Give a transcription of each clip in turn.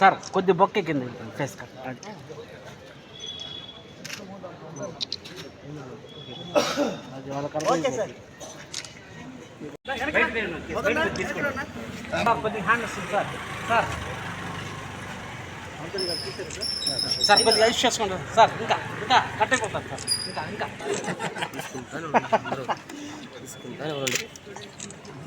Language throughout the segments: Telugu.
సార్ కొద్ది బొక్క కింద ఫేస్ కట్. సార్. కొద్దిగా హ్యాండ్ వస్తుంది సార్. సార్. సార్ కొద్దిగా యూస్ చేసుకుంటారు సార్ ఇంకా ఇంకా కట్ అయిపోతారు సార్. ఇంకా ఇంకా.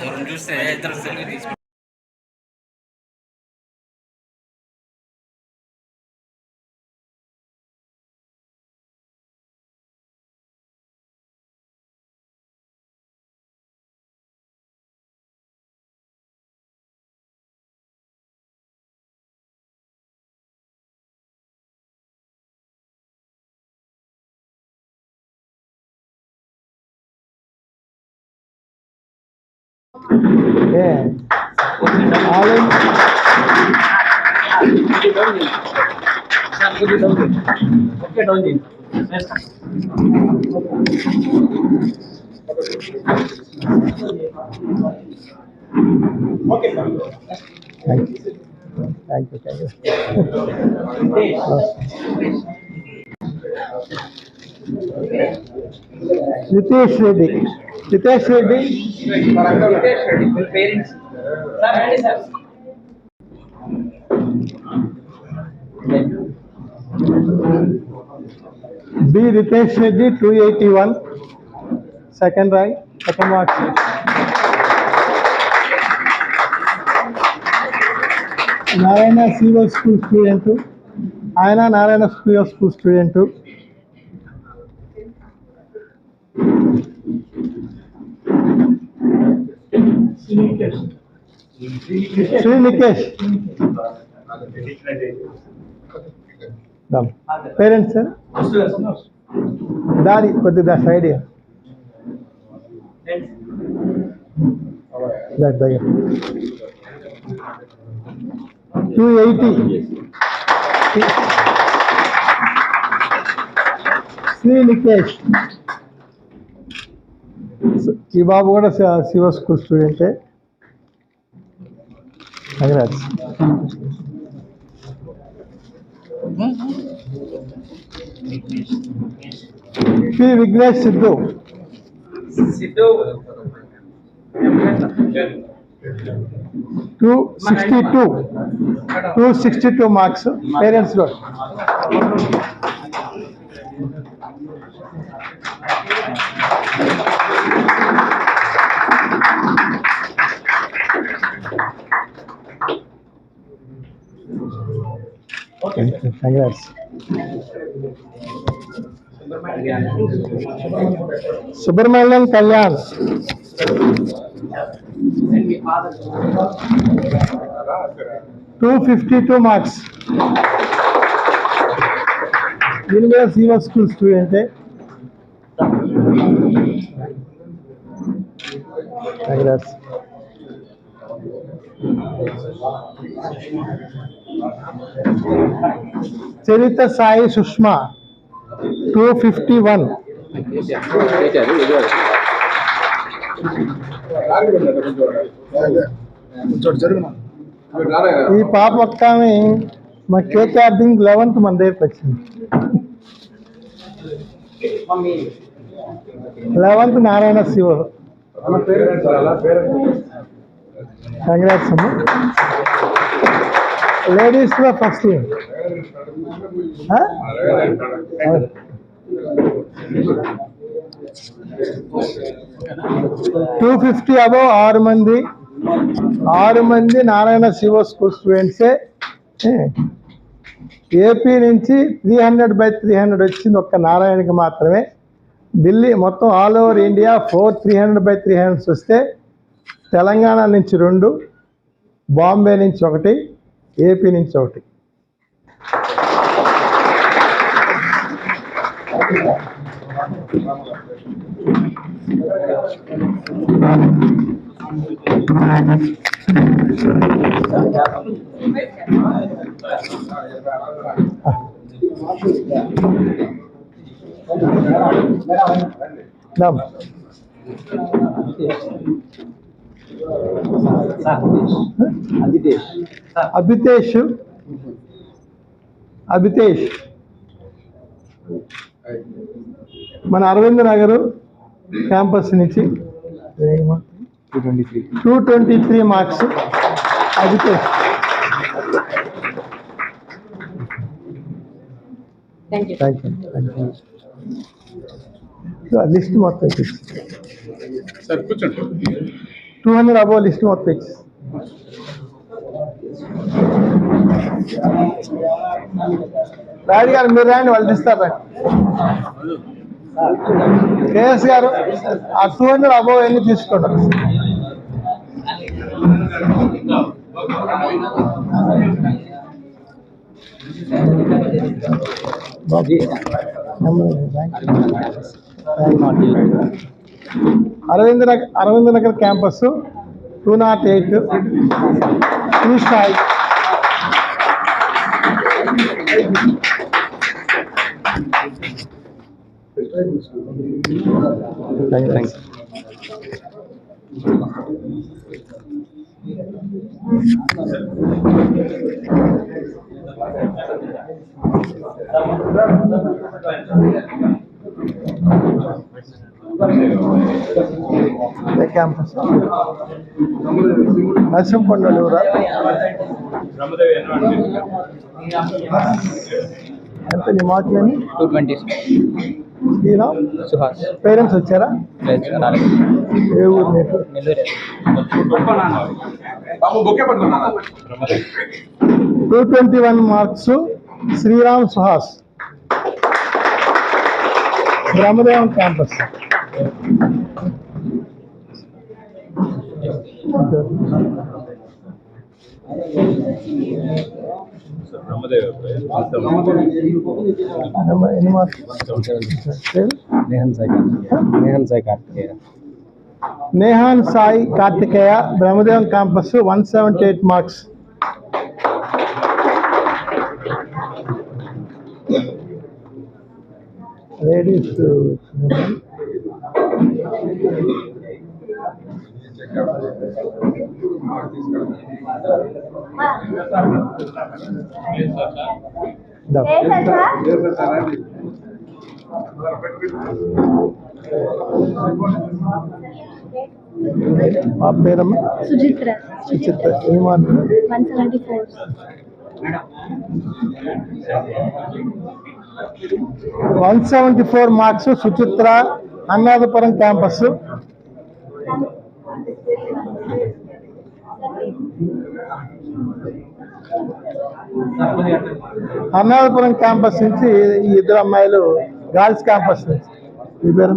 ఎవరిని చూస్తే ఇద్దరు సెల్ఫీ తీసుకుంటారు ఓకే డౌన్ చేయండి thank you thank you Nitesh Reddy Nitesh Reddy parents sir రండి sir B Ritesh Reddy two eighty one second rank second marks Narayana CO school student ఆయన Narayana CO school student Shri Nikesh parents sir? దారి కొద్దిగా సైడ్ దగ్గర టూ ఎయిటీ శ్రీ నికేష్ ఈ బాబు కూడా Shiva- school స్టూడెంటే congrats P Vignesh Siddhu. Siddhu. Two sixty two. Two sixty two marks parents కూడా congrats Subrahmanyam Kalyan two fifty two marks దీని మీద CO school స్టూడెంటే congrats Charitha Sai Sushma two fifty one ఈ పాప ఒక్క ఆమె మా కేక్ ఆర్డింగ్ లెవెన్త్ మన దగ్గరకు వచ్చింది. లెవెన్త్ నారాయణ శివ కంగ్రాట్స్ అమ్మ లేడీస్లో ఫస్ట్ టూ ఫిఫ్టీ అబో ఆరు మంది. ఆరు మంది నారాయణ శివ స్కూల్ స్టూడెంట్సే ఏపీ నుంచి three hundred by three hundred వచ్చింది ఒక్క నారాయణకి మాత్రమే. ఢిల్లీ మొత్తం all over India four three hundred by three hundred వస్తే తెలంగాణ నుంచి రెండు బాంబే నుంచి ఒకటి ఏపీ నుంచి ఒకటి దమ్. అభితేష్. అభితేష్. మన అరవింద్ నగర్ క్యాంపస్ నుంచి two twenty three marks. Abhitesh. List మొత్తం సార్ కూర్చోండి. టూ హండ్రెడ్ అబౌవ్ లిస్ట్ మొత్తం ఇచ్చి రాయుడు గారు మీరు రాయండి వాళ్ళు ఇస్తారు కేఎస్ గారు ఆ టూ హండ్రెడ్ అబౌవ్ ఎన్ని తీసుకోండి Aravind Nagar Aravind Nagar campus two naught eight two స్థాయి. క్యాంపస్. ఎవరా ఎంత నీ మాటలని two twenty Sriram Suhas. Parents వచ్చారా? ఏ ఊరు పట్టుకున్నా two twenty one marks Sriram Suhas. Brahmadevam campus ఎన్ని marks Nehan Sai Nehan Sai Karthikeya Nehan Sai Karthikeya Brahmadevam campus one seventy eight marks ladies మా Peramma? Suchitra. Suchitra. One seventy four. One seventy four marks Suchitra Annadapuram campus Annadapuram campus నుంచి ఈ ఇద్దరు అమ్మాయిలు గర్ల్స్ క్యాంపస్ నుంచి. ఈ పేరు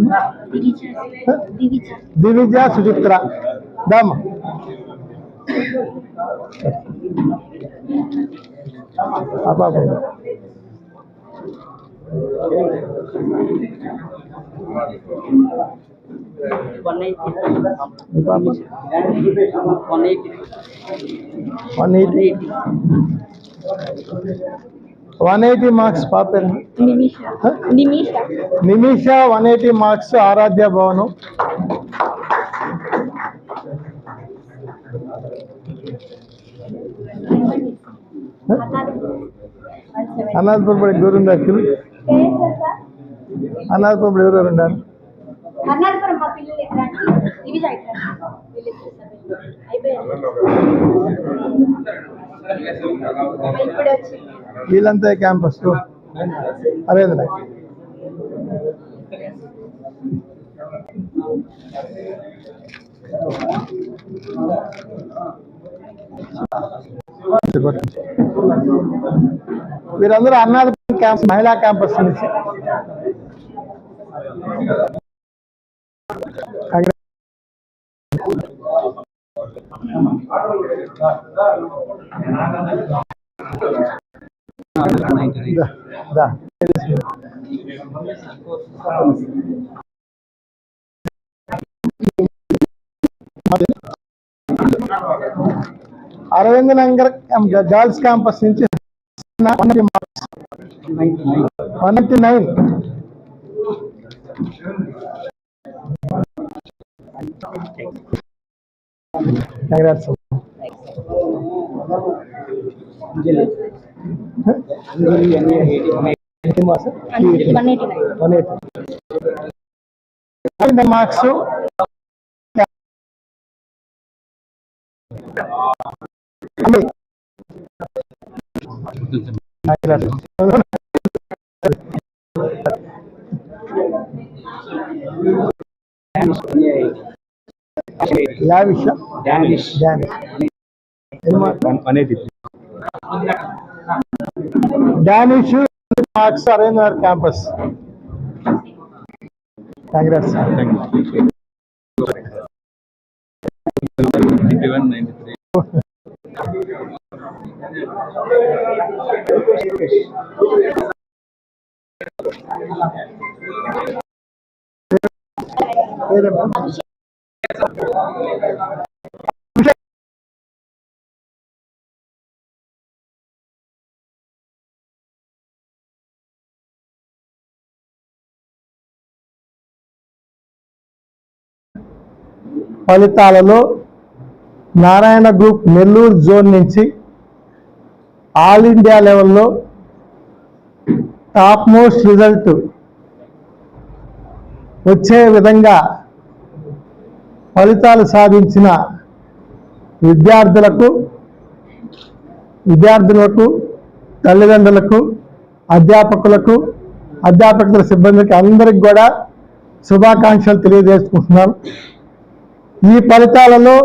దివిజ సుచిత్ర. దామ పాప one one eighty one eighty one eighty marks పాప పేరు Nimisha Nimisha Nimisha one eighty marks Aradhya భవనం అనాథపురం పడి దూరం దక్కులు అనాథపురం ఎవరెవరు ఉన్నారు అన్నారపురం మా వీళ్ళంతా క్యాంపస్ అదే వీరందరూ అన్నాదపురం క్యాంపస్ మహిళా క్యాంపస్ నుంచి కాంగ్రెస్ దా, దా. అరవింద్ నగర్ గర్ల్స్ క్యాంపస్ నుంచి one nine. Congrats one eighty nine one eighty marks Lavish Danish Danish one eighty Danish marks Aravind Nagar campus congrats ninety one ninety three ఫలితాలలో నారాయణ గ్రూప్ నెల్లూరు జోన్ నుంచి ఆల్ ఇండియా లెవెల్లో టాప్ మోస్ట్ రిజల్ట్ వచ్చే విధంగా ఫలితాలు సాధించిన విద్యార్థులకు విద్యార్థులకు తల్లిదండ్రులకు అధ్యాపకులకు అధ్యాపకుల సిబ్బందికి అందరికి కూడా శుభాకాంక్షలు తెలియజేసుకుంటున్నాను ఈ ఫలితాలలో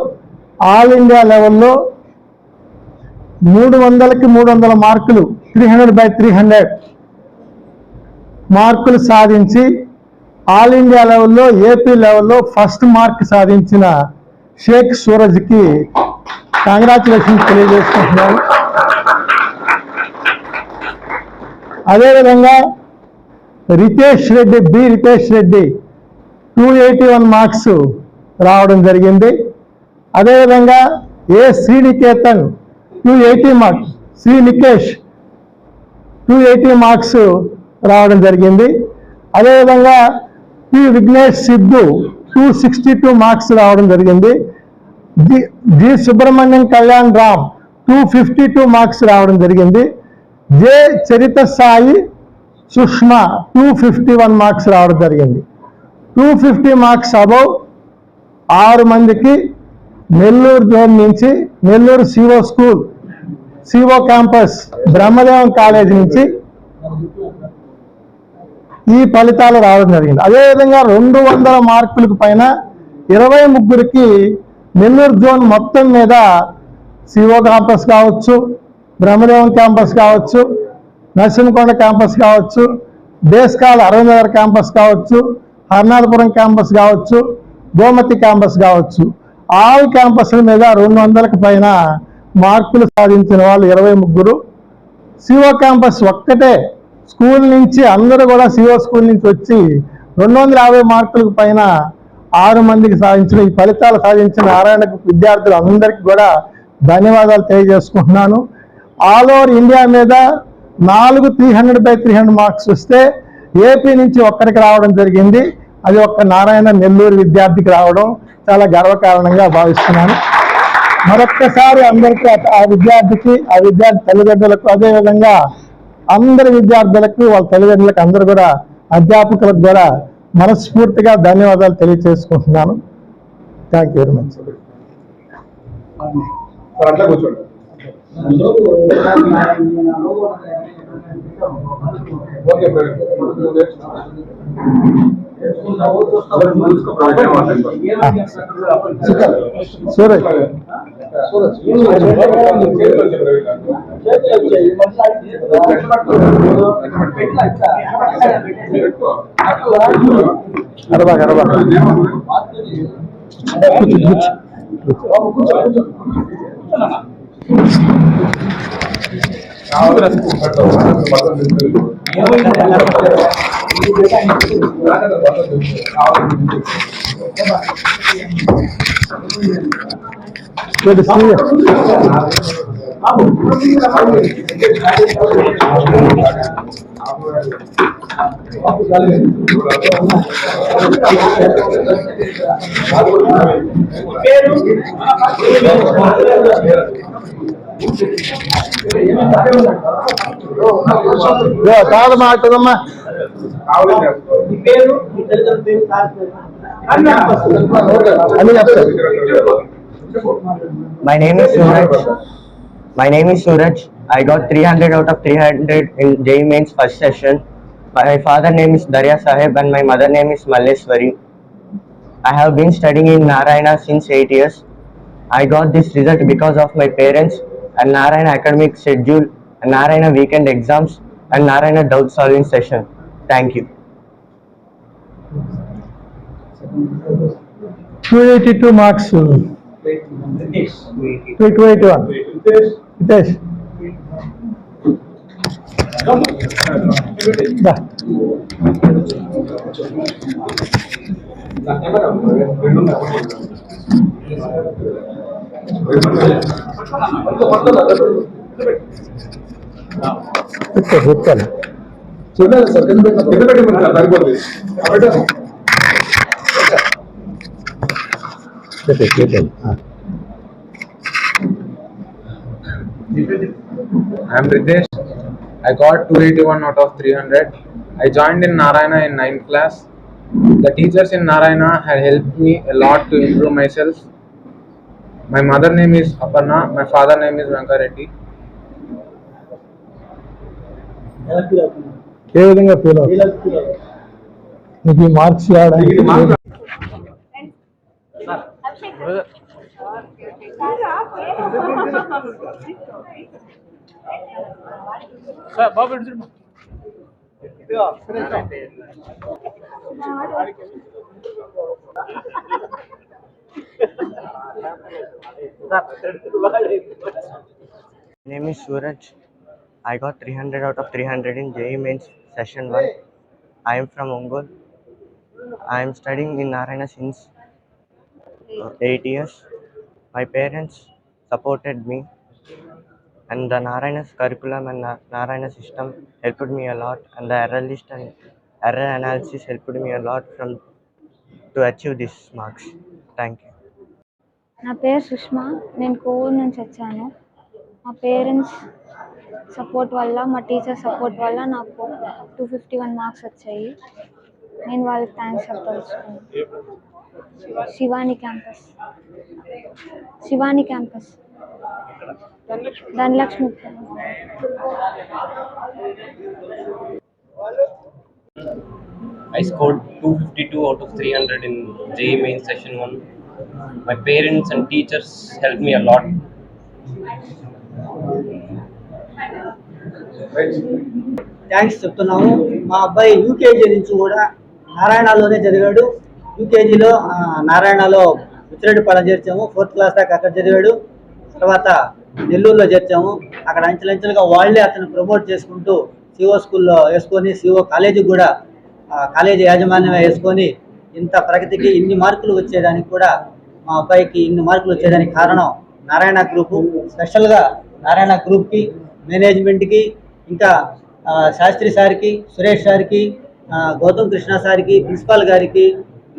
ఆల్ ఇండియా లెవెల్లో మూడు వందలకి మూడు వందల మార్కులు three hundred by three hundred మార్కులు సాధించి ఆల్ ఇండియా లెవెల్లో ఏపీ లెవెల్లో ఫస్ట్ మార్క్ సాధించిన షేక్ సూరజ్కి కంగ్రాచులేషన్స్ తెలియజేసుకుంటున్నాను. అదేవిధంగా Ritesh Reddy B Ritesh Reddy two eighty one marks రావడం జరిగింది. అదేవిధంగా A Srinikethan two eighty marks Shri Nikesh two eighty marks రావడం జరిగింది. అదేవిధంగా P Vignesh Siddhu two sixty two marks రావడం జరిగింది. G G Subrahmanyam Kalyan Ram two fifty two marks రావడం జరిగింది. J Charitha Sai Sushma two fifty one marks రావడం జరిగింది. టూ ఫిఫ్టీ మార్క్స్ అబౌవ్ ఆరు మందికి నెల్లూరు జోన్ నుంచి Nellore CO school CO campus Brahmadevam college నుంచి ఈ ఫలితాలు రావడం జరిగింది. అదేవిధంగా రెండు వందల మార్కులకు పైన ఇరవై ముగ్గురికి నెల్లూరు జోన్ మొత్తం మీద సిఓ క్యాంపస్ కావచ్చు బ్రహ్మదేవం క్యాంపస్ కావచ్చు నరసింహకొండ క్యాంపస్ కావచ్చు దేశకాల అరవింద్ నగర్ క్యాంపస్ కావచ్చు హర్నాథపురం క్యాంపస్ కావచ్చు గోమతి క్యాంపస్ కావచ్చు. ఆల్ క్యాంపస్ల మీద రెండు వందలకు పైన మార్కులు సాధించిన వాళ్ళు ఇరవై ముగ్గురు. సిఓ క్యాంపస్ ఒక్కటే స్కూల్ నుంచి అందరూ కూడా సిఓ స్కూల్ నుంచి వచ్చి రెండు వందల యాభై మార్కులకు పైన ఆరు మందికి సాధించిన ఈ ఫలితాలు సాధించిన నారాయణ విద్యార్థులు అందరికీ కూడా ధన్యవాదాలు తెలియజేసుకుంటున్నాను. ఆల్ ఓవర్ ఇండియా మీద నాలుగు three hundred by three hundred marks వస్తే ఏపీ నుంచి ఒక్కరికి రావడం జరిగింది. అది ఒక్క నారాయణ నెల్లూరు విద్యార్థికి రావడం చాలా గర్వకారణంగా భావిస్తున్నాను. మరొక్కసారి అందరికీ ఆ- విద్యార్థికి ఆ విద్యార్థి తల్లిదండ్రులకు అదేవిధంగా అందరి విద్యార్థులకు వాళ్ళ తల్లిదండ్రులకు అందరూ కూడా అధ్యాపకులకు కూడా మనస్ఫూర్తిగా ధన్యవాదాలు తెలియజేసుకుంటున్నాను థ్యాంక్ యూ వెరీ మచ్ కూర్చోండి ఓకే. ప్రవీణ్. సూరజ్ అరబా అరబా Good to see you. ఇదిగో తాత మాట్లాడమ్మా అని చెప్తారు My name is Suraj. My name is Suraj. I got 300 out of 300 in JEE Mains first session. My father name is Darya Sahib and my mother name is Malleswari. I have been studying in Narayana since 8 years. I got this result because of my parents and Narayana academic schedule and Narayana weekend exams and Narayana doubt solving session. Thank you. Two eighty two marks two two eighty one Hitesh దా. కూర్చో, కూర్చోండి. చూడాలి సార్ కింద పెట్టండి. కింద పెట్టండి సార్ సరిపోతుంది ఆ, పెట్టండి. పెట్టేయ్, I'm Ritesh. I got 281 out of 300. I joined in Narayana in 9th class. The teachers in Narayana had helped me a lot to improve myself. My mother name is Aparna, my father name is Venkareddy. ఏ విధంగా ఫీల్ అవుతుంది నీకు ఈ మార్క్స్ రావడానికి సార్ బాబు ఇటు చూడు. My name is Suraj. I got 300 out of 300 in JEE Mains session 1. I am from Ongol. I am studying in Narayana since uh, 8 years. My parents supported me and the Narayana's curriculum and Narayana system helped me a lot and the error list and error analysis helped me a lot from to achieve this marks thank you నా పేరు సుష్మా నేను కోవూరు నుంచి వచ్చాను మా పేరెంట్స్ సపోర్ట్ వల్ల మా టీచర్ సపోర్ట్ వల్ల నాకు టూ ఫిఫ్టీ వన్ మార్క్స్ వచ్చాయి నేను వాళ్ళకి థ్యాంక్స్ చెప్పదలుచుకున్నాను Shivani campus Shivani campus Dhanalakshmi I scored 252 out of 300 in JEE Main Session 1. My parents and teachers helped me a lot. Thanks చెప్తున్నాము మా అబ్బాయి యూకేజీ నుంచి కూడా నారాయణలోనే చదివాడు యూకేజీలో నారాయణలో ఉచ్చిరెడ్డిపాలెం చేర్చాము. ఫోర్త్ క్లాస్ దాకా అక్కడ చదివాడు. తర్వాత నెల్లూరులో చేర్చాము. అక్కడ అంచెలంచెలుగా వాళ్ళే అతను ప్రమోట్ చేసుకుంటూ సిఓ స్కూల్లో వేసుకొని సిఓ కాలేజీకి కూడా కాలేజీ యాజమాన్యం వేసుకొని ఇంత ప్రగతికి ఇన్ని మార్కులు వచ్చేదానికి కూడా మా అబ్బాయికి ఇన్ని మార్కులు వచ్చేదానికి కారణం నారాయణ గ్రూపు. స్పెషల్గా నారాయణ గ్రూప్కి మేనేజ్మెంట్కి ఇంకా శాస్త్రి సార్కి సురేష్ సార్కి గౌతమ్ కృష్ణ సార్కి ప్రిన్సిపాల్ గారికి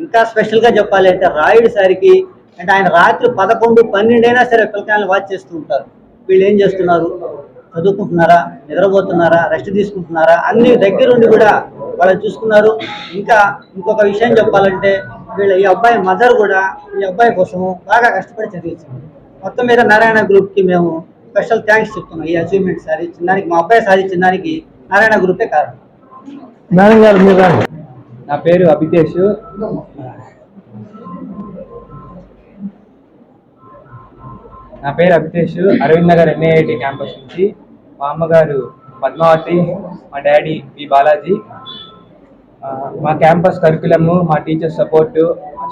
ఇంకా స్పెషల్గా చెప్పాలి అంటే రాయుడు సారికి అంటే ఆయన రాత్రి పదకొండు పన్నెండు అయినా సరే పిల్లకాయలు వాచ్ చేస్తూ ఉంటారు. వీళ్ళు ఏం చేస్తున్నారు? చదువుకుంటున్నారా? నిద్రపోతున్నారా? రెస్ట్ తీసుకుంటున్నారా? అన్ని దగ్గరుండి కూడా వాళ్ళు చూసుకున్నారు. ఇంకా ఇంకొక విషయం చెప్పాలంటే వీళ్ళ ఈ అబ్బాయి మదర్ కూడా ఈ అబ్బాయి కోసము బాగా కష్టపడి చదివించింది. మొత్తం మీద నారాయణ గ్రూప్కి మేము స్పెషల్ థ్యాంక్స్ చెప్తున్నాం ఈ అచీవ్మెంట్ సాధించిన దానికి మా అబ్బాయి సాధించిన దానికి నారాయణ గ్రూపే కారణం. మేడం గారు నా పేరు అభితేష్. నా పేరు అభితేష్. అరవింద్ నగర్ ఎన్ఐఐటి క్యాంపస్ నుంచి మా అమ్మగారు పద్మావతి మా డాడీ బి బాలాజీ. మా క్యాంపస్ కరికులము మా టీచర్ సపోర్టు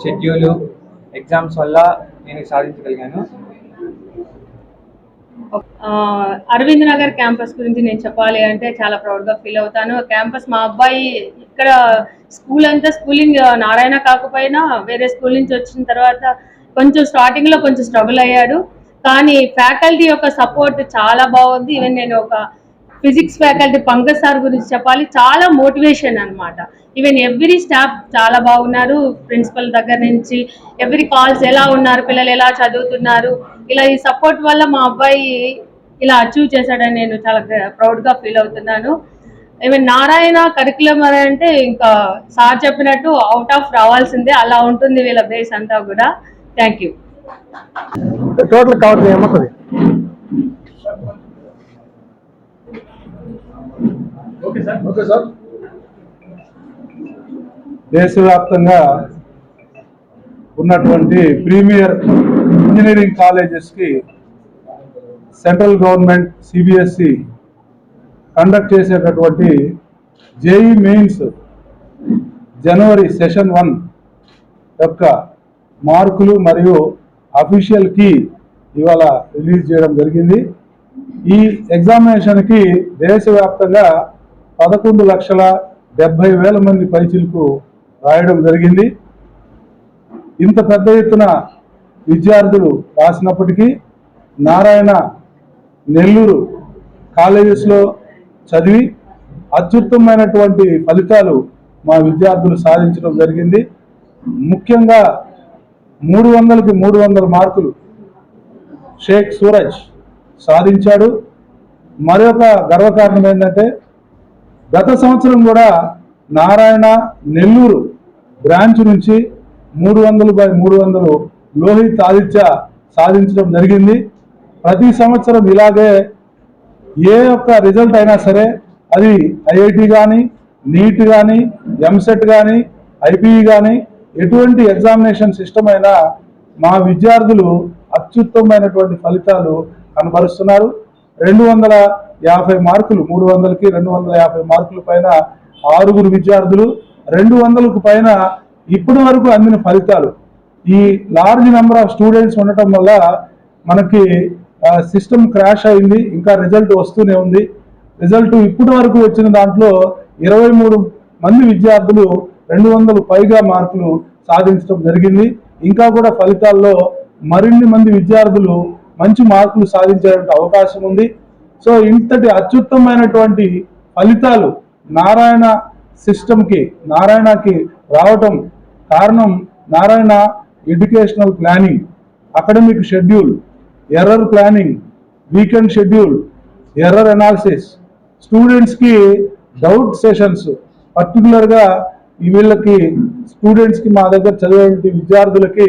షెడ్యూలు ఎగ్జామ్స్ వల్ల నేను సాధించగలిగాను. అరవింద్ నగర్ క్యాంపస్ గురించి నేను చెప్పాలి అంటే చాలా ప్రౌడ్గా ఫీల్ అవుతాను. క్యాంపస్ మా అబ్బాయి ఇక్కడ స్కూల్ అంతా స్కూలింగ్ నారాయణ కాకపోయినా వేరే స్కూల్ నుంచి వచ్చిన తర్వాత కొంచెం స్టార్టింగ్లో కొంచెం స్ట్రగుల్ అయ్యాడు. కానీ ఫ్యాకల్టీ యొక్క సపోర్ట్ చాలా బాగుంది. ఈవెన్ నేను ఒక ఫిజిక్స్ ఫ్యాకల్టీ పంకజ్ సార్ గురించి చెప్పాలి. చాలా మోటివేషన్ అన్నమాట. ఈవెన్ ఎవ్రీ స్టాఫ్ చాలా బాగున్నారు. ప్రిన్సిపల్ దగ్గర నుంచి ఎవ్రీ కాల్స్ ఎలా ఉన్నారు పిల్లలు ఎలా చదువుతున్నారు. ఇలా ఈ సపోర్ట్ వల్ల మా అబ్బాయి ఇలా అచీవ్ చేశాడని నేను చాలా ప్రౌడ్గా ఫీల్ అవుతున్నాను. ఈవెన్ నారాయణ కరికులం అంటే ఇంకా సార్ చెప్పినట్టు అవుట్ ఆఫ్ రావాల్సిందే అలా ఉంటుంది వీళ్ళ బేస్ అంతా కూడా. థ్యాంక్ యూ టోటల్ కవర్ చేయమన్నది ఓకే సార్ దేశవ్యాప్తంగా ఉన్నటువంటి ప్రీమియర్ ఇంజనీరింగ్ కాలేజెస్కి సెంట్రల్ గవర్నమెంట్ సిబిఎస్ఈ కండక్ట్ చేసేటటువంటి జేఈ మెయిన్స్ జనవరి సెషన్ వన్ యొక్క మార్కులు మరియు అఫీషియల్ కీ ఇవాళ రిలీజ్ చేయడం జరిగింది. ఈ ఎగ్జామినేషన్కి దేశవ్యాప్తంగా పదకొండు లక్షల డెబ్బై వేల మంది పైచిలకు రాయడం జరిగింది. ఇంత పెద్ద ఎత్తున విద్యార్థులు రాసినప్పటికీ నారాయణ నెల్లూరు కాలేజెస్లో చదివి అత్యుత్తమైనటువంటి ఫలితాలు మా విద్యార్థులు సాధించడం జరిగింది. ముఖ్యంగా మూడు వందలకి మూడు వందల మార్కులు షేక్ సూరజ్ సాధించాడు. మరొక గర్వకారణం ఏంటంటే గత సంవత్సరం కూడా నారాయణ నెల్లూరు బ్రాంచ్ నుంచి మూడు వందలు బై మూడు వందలు లోహిత్ ఆదిత్య సాధించడం జరిగింది. ప్రతి సంవత్సరం ఇలాగే ఏ ఒక్క రిజల్ట్ అయినా సరే అది ఐఐటి కానీ నీట్ కానీ ఎంసెట్ కానీ ఐపీఈ కానీ ఎటువంటి ఎగ్జామినేషన్ సిస్టమ్ అయినా మా విద్యార్థులు అత్యుత్తమైనటువంటి ఫలితాలు కనబరుస్తున్నారు. రెండు వందల యాభై మార్కులు మూడు వందలకి రెండు వందల యాభై మార్కుల పైన ఆరుగురు విద్యార్థులు రెండు వందలకు పైన ఇప్పటి వరకు అందిన ఫలితాలు ఈ లార్జ్ నెంబర్ ఆఫ్ స్టూడెంట్స్ ఉండటం వల్ల మనకి సిస్టమ్ క్రాష్ అయింది ఇంకా రిజల్ట్ వస్తూనే ఉంది. రిజల్ట్ ఇప్పటి వరకు వచ్చిన దాంట్లో ఇరవై మూడు మంది విద్యార్థులు రెండు వందలు పైగా మార్కులు సాధించడం జరిగింది. ఇంకా కూడా ఫలితాల్లో మరిన్ని మంది విద్యార్థులు మంచి మార్కులు సాధించే అవకాశం ఉంది. సో ఇంతటి అత్యుత్తమైనటువంటి ఫలితాలు నారాయణ సిస్టమ్కి నారాయణకి రావటం కారణం Narayana educational planning academic schedule error planning weekend schedule error analysis. స్టూడెంట్స్కి డౌట్ సెషన్స్ పర్టికులర్గా ఈ వీళ్ళకి స్టూడెంట్స్కి మా దగ్గర చదివే విద్యార్థులకి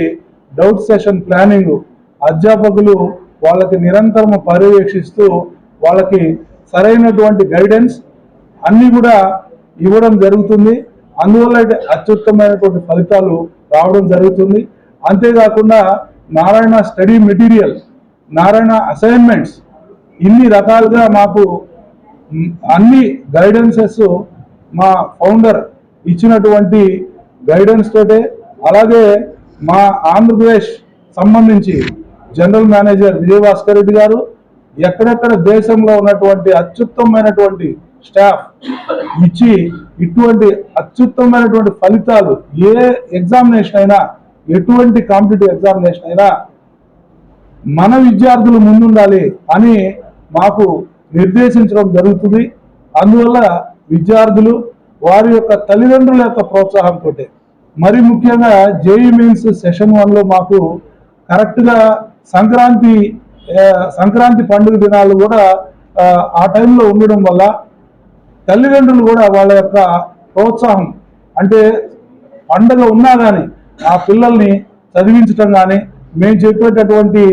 డౌట్ సెషన్ ప్లానింగ్ అధ్యాపకులు వాళ్ళకి నిరంతరం పర్యవేక్షిస్తూ వాళ్ళకి సరైనటువంటి గైడెన్స్ అన్నీ కూడా ఇవ్వడం జరుగుతుంది. అందువల్ల అయితే అత్యుత్తమైనటువంటి ఫలితాలు రావడం జరుగుతుంది. అంతేకాకుండా Narayana study material Narayana assignments ఇన్ని రకాలుగా మాకు అన్ని గైడెన్సెస్ మా ఫౌండర్ ఇచ్చినటువంటి గైడెన్స్ తోటే అలాగే మా ఆంధ్రప్రదేశ్ సంబంధించి జనరల్ మేనేజర్ విజయభాస్కర్ రెడ్డి గారు ఎక్కడెక్కడ దేశంలో ఉన్నటువంటి అత్యుత్తమైనటువంటి స్టాఫ్ ఇచ్చి ఇటువంటి అత్యుత్తమైనటువంటి ఫలితాలు ఏ ఎగ్జామినేషన్ అయినా ఎటువంటి కాంపిటేటివ్ ఎగ్జామినేషన్ అయినా మన విద్యార్థులు ముందుండాలి అని మాకు నిర్దేశించడం జరుగుతుంది. అందువల్ల విద్యార్థులు వారి యొక్క తల్లిదండ్రుల యొక్క ప్రోత్సాహంతో మరి ముఖ్యంగా జేఈ మీన్స్ సెషన్ వన్లో మాకు కరెక్ట్గా సంక్రాంతి సంక్రాంతి పండుగ దినాలు కూడా ఆ, ఆ టైంలో ఉండడం వల్ల తల్లిదండ్రులు కూడా వాళ్ళ యొక్క ప్రోత్సాహం అంటే పండగ ఉన్నా కానీ ఆ పిల్లల్ని చదివించటం కానీ మేము చెప్పేటటువంటి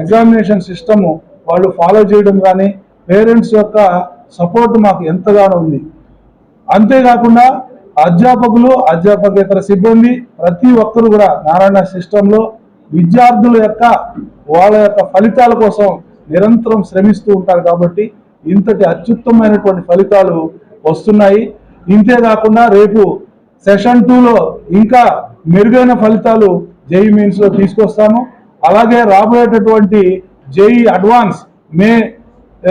ఎగ్జామినేషన్ సిస్టము వాళ్ళు ఫాలో చేయడం కానీ పేరెంట్స్ యొక్క సపోర్ట్ మాకు ఎంతగానో ఉంది. అంతేకాకుండా అధ్యాపకులు అధ్యాపకేతర సిబ్బంది ప్రతి ఒక్కరు కూడా నారాయణ సిస్టంలో విద్యార్థుల యొక్క వాళ్ళ యొక్క ఫలితాల కోసం నిరంతరం శ్రమిస్తూ ఉంటారు కాబట్టి ఇంతటి అత్యుత్తమైనటువంటి ఫలితాలు వస్తున్నాయి. ఇంతేకాకుండా రేపు సెషన్ టూలో ఇంకా మెరుగైన ఫలితాలు జేఈ మీన్స్లో తీసుకొస్తాము. అలాగే రాబోయేటటువంటి జేఈ అడ్వాన్స్ మే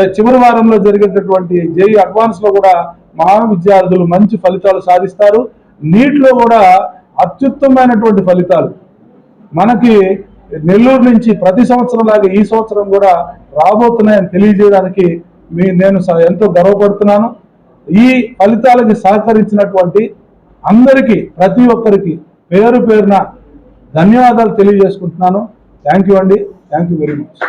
చివరి వారంలో జరిగేటటువంటి జేఈ అడ్వాన్స్లో కూడా మహా విద్యార్థులు మంచి ఫలితాలు సాధిస్తారు. నీట్లో కూడా అత్యుత్తమైనటువంటి ఫలితాలు. మనకి నెల్లూరు నుంచి ప్రతి సంవత్సరం లాగా ఈ సంవత్సరం కూడా రాబోతున్నాయని తెలియజేయడానికి మీ నేను స- ఎంతో గర్వపడుతున్నాను. ఈ ఫలితాలకి సహకరించినటువంటి అందరికీ ప్రతి ఒక్కరికి పేరు పేరున ధన్యవాదాలు తెలియజేసుకుంటున్నాను. థ్యాంక్ యూ అండి. Thank you very much